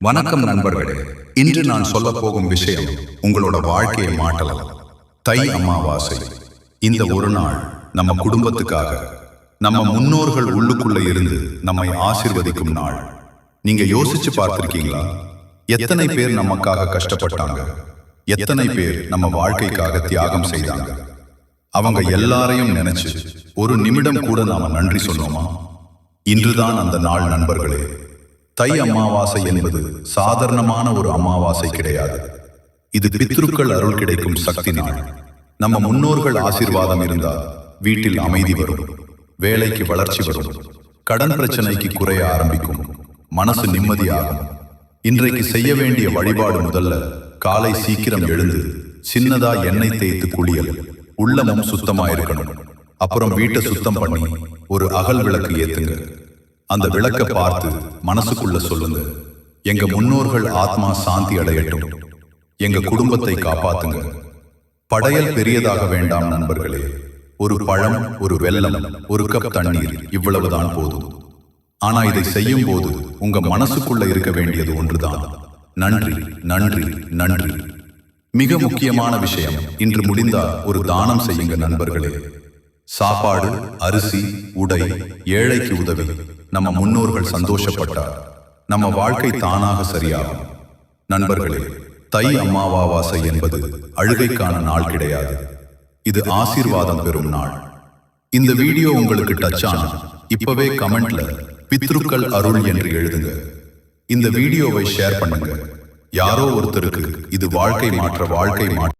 வணக்கம் நண்பர்களே. இன்று நான் சொல்ல போகும் விஷயம் உங்களோட வாழ்க்கையை மாட்டலாம் தை அமாவாசை. இந்த ஒரு நாள் நம்ம குடும்பத்துக்காக நம்ம முன்னோர்கள் உள்ளுக்குள்ள இருந்து நம்மை ஆசிர்வதிக்கும் நாள். நீங்க யோசிச்சு பார்த்திருக்கீங்களா? எத்தனை பேர் நமக்காக கஷ்டப்பட்டாங்க? எத்தனை பேர் நம்ம வாழ்க்கைக்காக தியாகம் செய்தாங்க? அவங்க எல்லாரையும் நினைச்சு ஒரு நிமிடம் கூட நாம நன்றி சொன்னோமா இன்றுதான் அந்த நாள் நண்பர்களே. தை அமாவாசை என்பது சாதாரணமான ஒரு அமாவாசை கிடையாது. இது பித்ருக்கள் அருள் கிடைக்கும் சக்தி நாள் நம்ம முன்னோர்கள் ஆசீர்வாதம் இருந்தா வீட்டில் அமைதி வரும் வேலைக்கு வளர்ச்சி வரும் கடன் பிரச்சனைக்கு குறைய ஆரம்பிக்கும் மனசு நிம்மதியாகும். இன்றைக்கு செய்ய வேண்டிய வழிபாடு முதல்ல காலை சீக்கிரம் எழுந்து சின்னதா எண்ணெய் தேய்த்து குளியல் உள்ளமும் சுத்தமா இருக்கணும் அப்புறம் வீட்டை சுத்தம் பண்ணி ஒரு அகல் விளக்கு ஏத்துங்க. அந்த விளக்க பார்த்து மனசுக்குள்ள சொல்லுங்க. எங்க முன்னோர்கள் ஆத்மா சாந்தி அடையட்டும். எங்க குடும்பத்தை காப்பாத்துங்க. படையல் பெரியதாக வேண்டாம் நண்பர்களே. ஒரு பழம் ஒரு வெள்ளம் ஒரு கப் தண்ணீர் இவ்வளவுதான் போதும். ஆனா இதை செய்யும் போது உங்க மனசுக்குள்ள இருக்க வேண்டியது ஒன்றுதான். நன்றி நன்றி நன்றி. மிக முக்கியமான விஷயம் இன்று முடிந்தா ஒரு தானம் செய்யுங்க நண்பர்களே. சாப்பாடு அரிசி உடை ஏழைக்கு உதவி. நம்ம முன்னோர்கள் சந்தோஷப்பட்டார். நம்ம வாழ்க்கை தானாக சரியாகும். நண்பர்களே தை அம்மாவாவாசை என்பது அழுகைக்கான நாள் கிடையாது. இது ஆசீர்வாதம் பெறும் நாள். இந்த வீடியோ உங்களுக்கு டச் ஆனா இப்பவே கமெண்ட்ல பித்ருக்கள் அருள் என்று எழுதுங்க. இந்த வீடியோவை ஷேர் பண்ணுங்க. யாரோ ஒருத்தருக்கு இது வாழ்க்கை மாற்ற வாழ்க்கை மாற்ற